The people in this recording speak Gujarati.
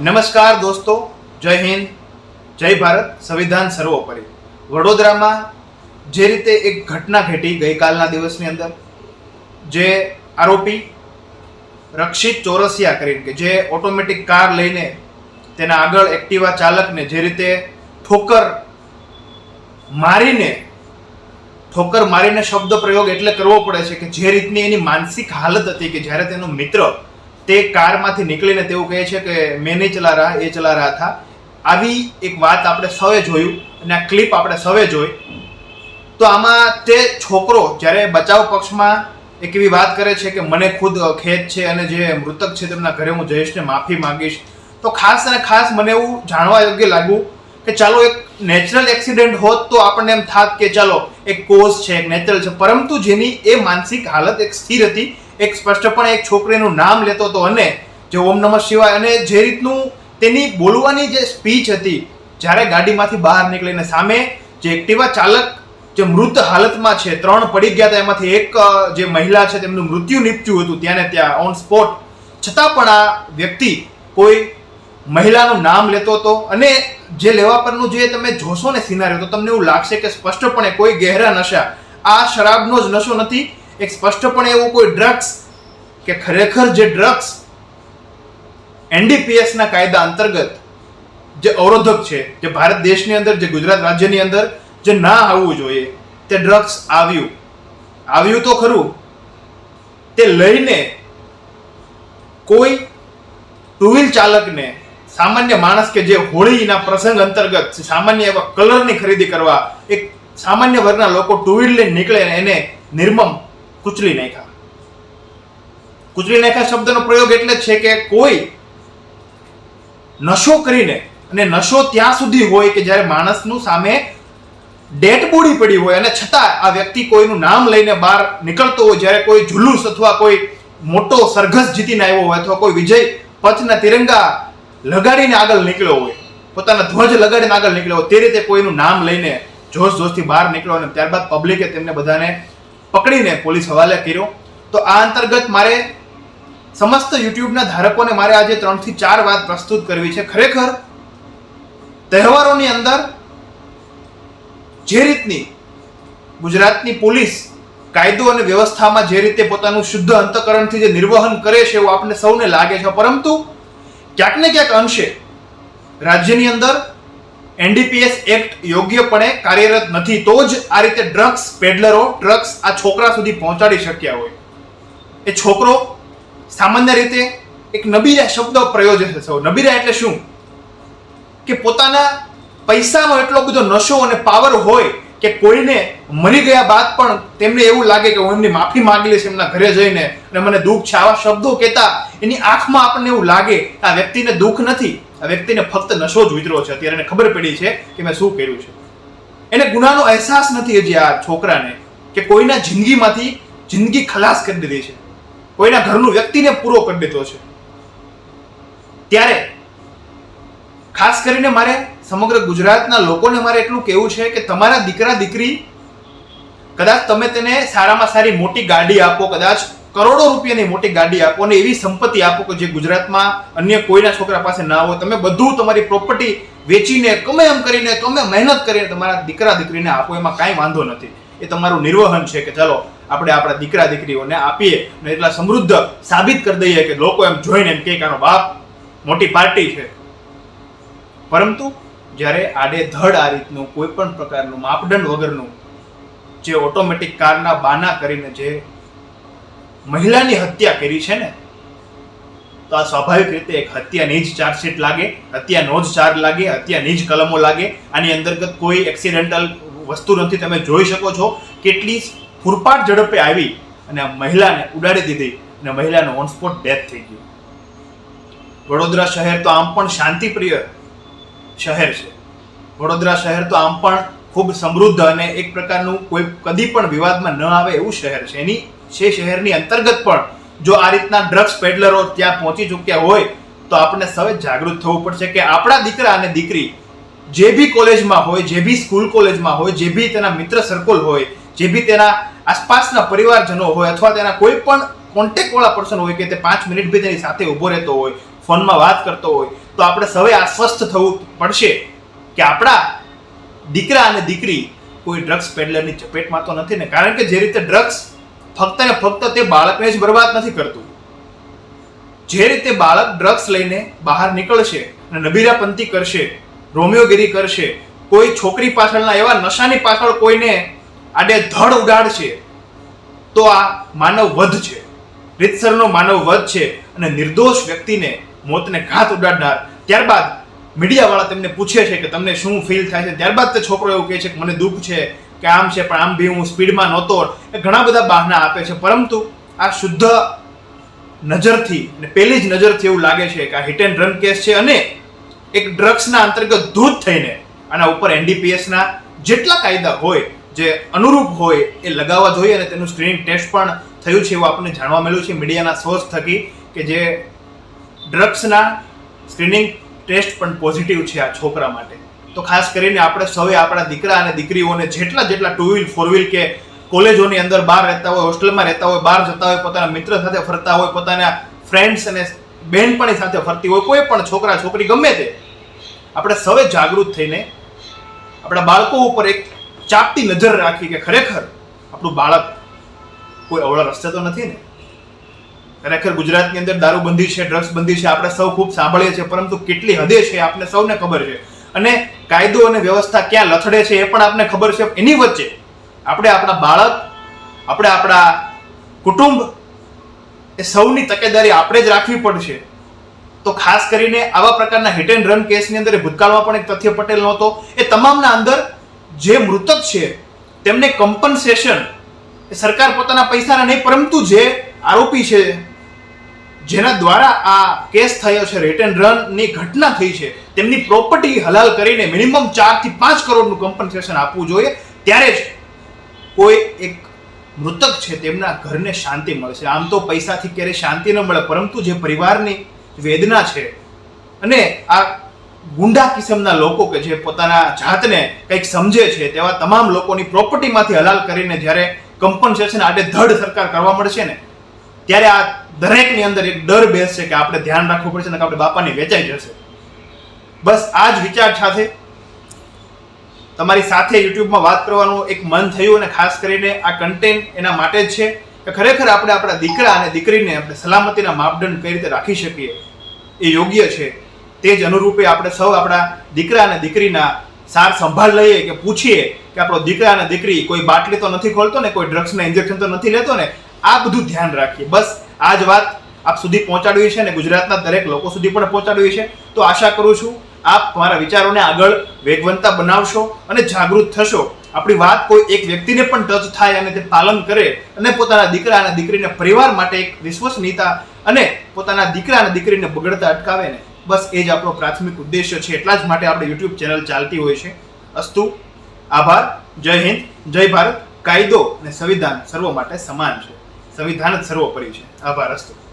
નમસ્કાર દોસ્તો, જય હિન્દ, જય ભારત, સંવિધાન સર્વોપરી. વડોદરામાં જે રીતે એક ઘટના ઘટી ગઈકાલના દિવસની અંદર, જે આરોપી રક્ષિત ચોરસિયા કરીને કે જે ઓટોમેટિક કાર લઈને તેના આગળ એક્ટિવા ચાલકને જે રીતે ઠોકર મારીને ઠોકર મારીને શબ્દ પ્રયોગ એટલે કરવો પડે છે કે જે રીતની એની માનસિક હાલત હતી કે જ્યારે તેનો મિત્ર તે કારમાંથી નીકળીને તેવું કહે છે કે મેં નહીં ચલા રહા એ ચલા રહા થા આવી એક વાત આપણે સૌએ જોયું અને આ ક્લિપ આપણે સૌએ જોઈ. તો આમાં તે છોકરો જ્યારે બચાવ પક્ષમાં એક એવી વાત કરે છે કે મને ખુદ ખેદ છે અને જે મૃતક છે તેમના ઘરે હું જઈશ ને માફી માંગીશ. તો ખાસ અને ખાસ મને એવું જાણવા યોગ્ય લાગ્યું કે ચાલો એક નેચરલ એક્સિડન્ટ હોત તો આપણને એમ થાત કે ચાલો એક કોઝ છે, એક નેચરલ છે. પરંતુ જેની એ માનસિક હાલત એક સ્થિર હતી એક સ્પષ્ટપણે એક છોકરીનું નામ લેતો હતો અને જે ઓમ નમઃ શિવાય અને જે રીતનું તેની બોલવાની જે સ્પીચ હતી, જ્યારે ગાડીમાંથી બહાર નીકળીને સામે જે એક્ટિવા ચાલક જે મૃત હાલતમાં છે, ત્રણ પડી ગયા હતા, એમાંથી એક જે મહિલા છે તેમનું મૃત્યુ નીપજ્યું હતું ત્યાં ને ત્યાં ઓન સ્પોટ છતાં પણ આ વ્યક્તિ કોઈ મહિલાનું નામ લેતો હતો અને જે લેવા પરનું જે તમે જોશો ને સિનારીઓ તો તમને એવું લાગશે કે સ્પષ્ટપણે કોઈ ગહેરા નશા, આ શરાબનો જ નશો નથી એક સ્પષ્ટપણે એવું કોઈ ડ્રગ્સ કે ખરેખર જે ડ્રગ્સ એનડીપીએસના કાયદા અંતર્ગત જે અવરોધક છે, જે ભારત દેશની અંદર, જે ગુજરાત રાજ્યની અંદર જે ના આવવું જોઈએ, તે ડ્રગ્સ આવ્યું. આવ્યું તો ખરું. તે લઈને કોઈ ટુ વ્હીલ ચાલકને સામાન્ય માણસ કે જે હોળીના પ્રસંગ અંતર્ગત સામાન્ય એવા કલરની ખરીદી કરવા, એક સામાન્ય વર્ગના લોકો ટુ વ્હીલ લઈને નીકળે એને નિર્મમ કૂચલી નાખ્યા. કુચલી નાખ્યા શબ્દનો પ્રયોગ એટલે છે કે કોઈ નશો કરીને અને નશો ત્યાં સુધી હોય કે જ્યારે માણસનું સામે ડેટ બોડી પડી હોય અને છતાં આ વ્યક્તિ કોઈનું નામ લઈને બહાર નીકળતો હોય, જ્યારે કોઈ જુલુસ અથવા કોઈ મોટો સરઘસ જીતીને આવ્યો હોય અથવા કોઈ વિજય પથના તિરંગા લગાડીને આગળ નીકળ્યો હોય, પોતાના ધ્વજ લગાડીને આગળ નીકળ્યો હોય, તે રીતે કોઈનું નામ લઈને જોશ જોશથી બહાર નીકળ્યો અને ત્યારબાદ પબ્લિકે તેમને બધાને પકડીને પોલીસ હવાલે કર્યો. તો આ અંતર્ગત મારે સમસ્ત યુટ્યુબના ધારકોને મારે આજે ત્રણથી ચાર વાત પ્રસ્તુત કરવી છે. ખરેખર, તહેવારોની અંદર જે રીતની ગુજરાતની પોલીસ કાયદો અને વ્યવસ્થામાં જે રીતે પોતાનું શુદ્ધ અંતકરણથી જે નિર્વહન કરે છે એવું આપણે સૌને લાગે છે. પરંતુ ક્યાંક ને ક્યાંક અંશે રાજ્યની અંદર એનડીપીએસ એક્ટ યોગ્યપણે કાર્યરત નથી, તો જ આ રીતે ડ્રગ્સ પેડલરો ડ્રગ્સ આ છોકરા સુધી પહોંચાડી શક્યા હોય. એ છોકરો સામાન્ય રીતે એક નબીરા શબ્દ પ્રયોજે છે સૌ. નબીરા એટલે શું? કે પોતાના પૈસાનો એટલો બધો નશો અને પાવર હોય કે કોઈને મરી ગયા બાદ પણ તેમને એવું લાગે કે હું એમની માફી માંગી લઈશ એમના ઘરે જઈને અને મને દુઃખ છે. આવા શબ્દો કહેતા એની આંખમાં આપણને એવું લાગે કે આ વ્યક્તિને દુઃખ નથી. વ્યક્તિને ફક્ત નશો જ ઉતર્યો છે. અત્યારે એને ખબર પડી છે કે મેં શું કર્યું છે. એને ગુનાનો અહેસાસ નથી હજી આ છોકરાને કે કોઈના જિંદગીમાંથી જિંદગી ખલાસ કરી દીધી છે. કોઈના ઘરનું વ્યક્તિને પૂરો કરી દીધો છે. ત્યારે ખાસ કરીને મારે સમગ્ર ગુજરાતના લોકોને મારે એટલું કહેવું છે કે તમારા દીકરા દીકરી કદાચ તમે તેને સારામાં સારી મોટી ગાડી આપો, કદાચ કરોડો રૂપિયાની મોટી ગાડી આપો અને એવી સંપત્તિ આપો કે જે ગુજરાતમાં અન્ય કોઈના છોકરા પાસે ના હોય. તમે બધું તમારી પ્રોપર્ટી વેચીને, ગમે એમ કરીને તમે મહેનત કરીને તમારા દીકરા દીકરીને આપો, એમાં કાંઈ વાંધો નથી. એ તમારું નિર્વહન છે કે ચાલો, આપણે આપણા દીકરા દીકરીઓને આપીએ અને એટલા સમૃદ્ધ સાબિત કરી દઈએ કે લોકો એમ જોઈને એમ કે આનો બાપ મોટી પાર્ટી છે. પરંતુ જ્યારે આડે ધડ આ રીતનું કોઈ પણ પ્રકારનું માપદંડ વગરનું જે ઓટોમેટિક કારના બાના કરીને જે મહિલાની હત્યા કરી છે ને, તો આ સ્વાભાવિક રીતે એક હત્યાની જ ચાર્જશીટ લાગે, હત્યાનો જ ચાર્જ લાગે, હત્યાની જ કલમો લાગે. આની અંતર્ગત કોઈ એક્સિડેન્ટલ વસ્તુ નથી. તમે જોઈ શકો છો કેટલી ફૂરપાટ ઝડપે આવી અને આ મહિલાને ઉડાડી દીધી અને મહિલાનો ઓન સ્પોટ ડેથ થઈ ગયું. વડોદરા શહેર તો આમ પણ શાંતિપ્રિય શહેર છે. વડોદરા શહેર તો આમ પણ ખૂબ સમૃદ્ધ અને એક પ્રકારનું કોઈ કદી પણ વિવાદમાં ન આવે એવું શહેર છે. એની છે શહેરની અંતર્ગત પણ જો આ રીતના ડ્રગ્સ પેડલરો ત્યાં પહોંચી ચૂક્યા હોય, તો આપણે સૌએ જાગૃત થવું પડશે કે આપણા દીકરા અને દીકરી જે બી કોલેજમાં હોય, જે બી સ્કૂલ કોલેજમાં હોય, જે બી તેના મિત્ર સર્કલ હોય, જે બી તેના આસપાસના પરિવારજનો હોય અથવા તેના કોઈ પણ કોન્ટેક્ટવાળા પર્સન હોય કે તે પાંચ મિનિટ બી તેની સાથે ઊભો રહેતો હોય, ફોનમાં વાત કરતો હોય, તો આપણે સૌએ આશ્વસ્ત થવું પડશે કે આપણા દીકરા અને દીકરી કોઈ ડ્રગ્સ પેડલરની ચપેટમાં તો નથી ને. કારણ કે જે રીતે ડ્રગ્સ ફક્ત ને ફક્ત તે બાળકને જ બરબાદ નથી કરતું. જે રીતે બાળક ડ્રગ્સ લઈને બહાર નીકળશે અને નબીરાપંથી કરશે, રોમિયોગીરી કરશે, કોઈ છોકરી પાછળના એવા નશાની પાછળ કોઈને આડે ધડ ઉડાડશે, તો આ માનવ વધ છે. રીતસરનો માનવ વધ છે અને નિર્દોષ વ્યક્તિને મોતને ઘાત ઉડાડનાર. ત્યારબાદ મીડિયાવાળા તેમને પૂછે છે કે તમને શું ફીલ થાય છે? ત્યારબાદ તે છોકરો એવું કહે છે કે મને દુઃખ છે કે આમ છે, પણ આમ બી હું સ્પીડમાં નહોતો એ ઘણા બધા બહાના આપે છે. પરંતુ આ શુદ્ધ નજરથી ને પહેલી જ નજરથી એવું લાગે છે કે આ હિટ એન્ડ રન કેસ છે અને એક ડ્રગ્સના અંતર્ગત ધૂત થઈને આના ઉપર એનડીપીએસના જેટલા કાયદા હોય, જે અનુરૂપ હોય, એ લગાવવા જોઈએ અને તેનું સ્ક્રીનિંગ ટેસ્ટ પણ થયું છે એવું આપણને જાણવા મળ્યું છે મીડિયાના સોર્સ થકી કે જે ડ્રગ્સના સ્ક્રીનિંગ ટેસ્ટ પણ પોઝિટિવ છે આ છોકરા માટે. તો ખાસ કરીને આપણે સૌએ આપણા દીકરા અને દીકરીઓને જેટલા જેટલા ટુ વ્હીલ ફોર વ્હીલ કે કોલેજોની અંદર બહાર રહેતા હોય, હોસ્ટેલમાં રહેતા હોય, બહાર જતા હોય, પોતાના મિત્ર સાથે ફરતા હોય, પોતાના ફ્રેન્ડ્સ અને બહેનપણી સાથે ફરતી હોય, કોઈ પણ છોકરા, છોકરી ગમે તે, આપણે સૌએ જાગૃત થઈને આપણા બાળકો ઉપર એક ચાપતી નજર રાખી કે ખરેખર આપણું બાળક કોઈ અવળા રસ્તે તો નથી ને? ખરેખર ગુજરાતની અંદર દારૂબંધી છે ડ્રગ્સ બંધી છે, આપણે સૌ ખૂબ સાંભળીએ છીએ, પરંતુ કેટલી હદે છે આપણે સૌને ખબર છે. અને કાયદો અને વ્યવસ્થા ક્યાં લથડે છે એ પણ આપને ખબર છે એની વચ્ચે આપણે આપણા બાળક, આપણે આપણા કુટુંબ એ સૌની તકેદારી આપણે જ રાખવી પડશે. તો ખાસ કરીને આવા પ્રકારના હિટ એન્ડ રન કેસની અંદર ભૂતકાળમાં પણ એક તથ્ય પટેલ નહોતો. એ તમામના અંદર જે મૃતક છે તેમને કમ્પન્સેશન એ સરકાર પોતાના પૈસાના નહીં, પરંતુ જે આરોપી છે જેના દ્વારા આ કેસ થયો છે રેટ એન્ડ રનની ઘટના થઈ છે, તેમની પ્રોપર્ટી હલાલ કરીને મિનિમમ ચારથી પાંચ કરોડનું કમ્પન્સેશન આપવું જોઈએ. ત્યારે જ કોઈ એક મૃતક છે, તેમના ઘરને શાંતિ મળશે. આમ તો પૈસાથી ક્યારેય શાંતિ ન મળે, પરંતુ જે પરિવારની વેદના છે અને આ ગુંડા કિસમના લોકો કે જે પોતાના જાતને કંઈક સમજે છે, તેવા તમામ લોકોની પ્રોપર્ટીમાંથી હલાલ કરીને જ્યારે કમ્પન્સેશન આડે ધડ સરકાર કરવા મળશે ને, ત્યારે આ દરેકની અંદર એક ડર બેસશે કે આપણે ધ્યાન રાખવું પડશે ને આપણે બાપાને વેચાઈ જશે. બસ આ જ વિચાર સાથે તમારી સાથે યુટ્યુબમાં વાત કરવાનું એક મન થયું અને ખાસ કરીને આ કન્ટેન્ટ એના માટે જ છે કે ખરેખર આપણે આપણા દીકરા અને દીકરીને આપણે સલામતીના માપદંડ કઈ રીતે રાખી શકીએ એ યોગ્ય છે. તે જ અનુરૂપે આપણે સૌ આપણા દીકરા અને દીકરીના સાર સંભાળ લઈએ કે પૂછીએ કે આપણો દીકરા અને દીકરી કોઈ બાટલી તો નથી ખોલતો ને કોઈ ડ્રગ્સના ઇન્જેક્શન તો નથી લેતો ને આ બધું ધ્યાન રાખીએ. બસ આ જ વાત આપ સુધી પહોંચાડવી છે અને ગુજરાતના દરેક લોકો સુધી પણ પહોંચાડવી છે. તો આશા કરું છું આપ મારા વિચારોને આગળ વેગવંતા બનાવશો અને જાગૃત થશો. આપણી વાત કોઈ એક વ્યક્તિને પણ ટચ થાય અને તે પાલન કરે અને પોતાના દીકરા અને દીકરીને પરિવાર માટે એક વિશ્વસનીયતા અને પોતાના દીકરા અને દીકરીને બગડતા અટકાવે ને. બસ એ જ આપણો પ્રાથમિક ઉદ્દેશ્ય છે. એટલા જ માટે આપણે યુટ્યુબ ચેનલ ચાલતી હોય છે. અસ્તુ, આભાર, જય હિન્દ, જય ભારત, કાયદો અને સંવિધાન સર્વ માટે સમાન છે. સંવિધાન જ સર્વોપરી છે. આભાર અસ્તુ.